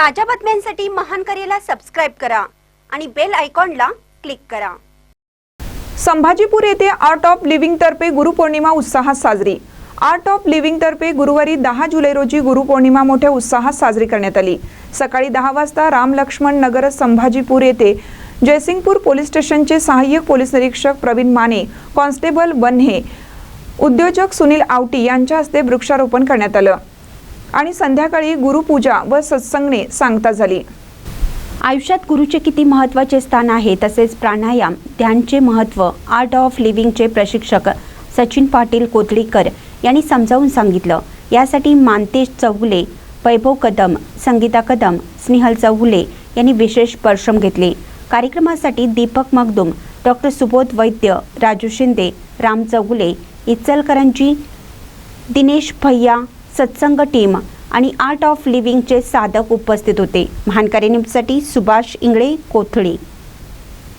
ताज्या बातम्यांसाठी महान करेला सबस्क्राईब करा आणि बेल आयकॉनला क्लिक करा. संभाजीपूर येथे आर्ट ऑफ लिव्हिंग तर्फे गुरुपौर्णिमा उत्साहात साजरी. आर्ट ऑफ लिव्हिंग तर्फे गुरुवारी दहा जुलै रोजी गुरुपौर्णिमा मोठ्या उत्साहात साजरी करण्यात आली. सकाळी दहा वाजता राम लक्ष्मण नगर संभाजीपूर येथे जयसिंगपूर पोलीस स्टेशनचे सहाय्यक पोलीस निरीक्षक प्रवीण माने कॉन्स्टेबल वन्हे उद्योजक सुनील आवटी यांच्या हस्ते वृक्षारोपण करण्यात आलं. आणि संध्याकाळी गुरुपूजा व सत्संगने सांगता झाली. आयुष्यात गुरुचे किती महत्त्वाचे स्थान आहे तसेच प्राणायाम ध्यानचे महत्त्व आर्ट ऑफ लिव्हिंगचे प्रशिक्षक सचिन पाटील कोथळीकर यांनी समजावून सांगितलं. यासाठी मानतेश चौगुले वैभव कदम संगीता कदम स्नेहल चौगुले यांनी विशेष परिश्रम घेतले. कार्यक्रमासाठी दीपक मगदुम डॉक्टर सुबोध वैद्य राजू शिंदे राम चौगुले इचलकरंजी दिनेश भैया सत्संग टीम आणि आर्ट ऑफ लिव्हिंगचे साधक उपस्थित होते. महानकारी न्यूजसाठी सुभाष इंगळे कोथळी.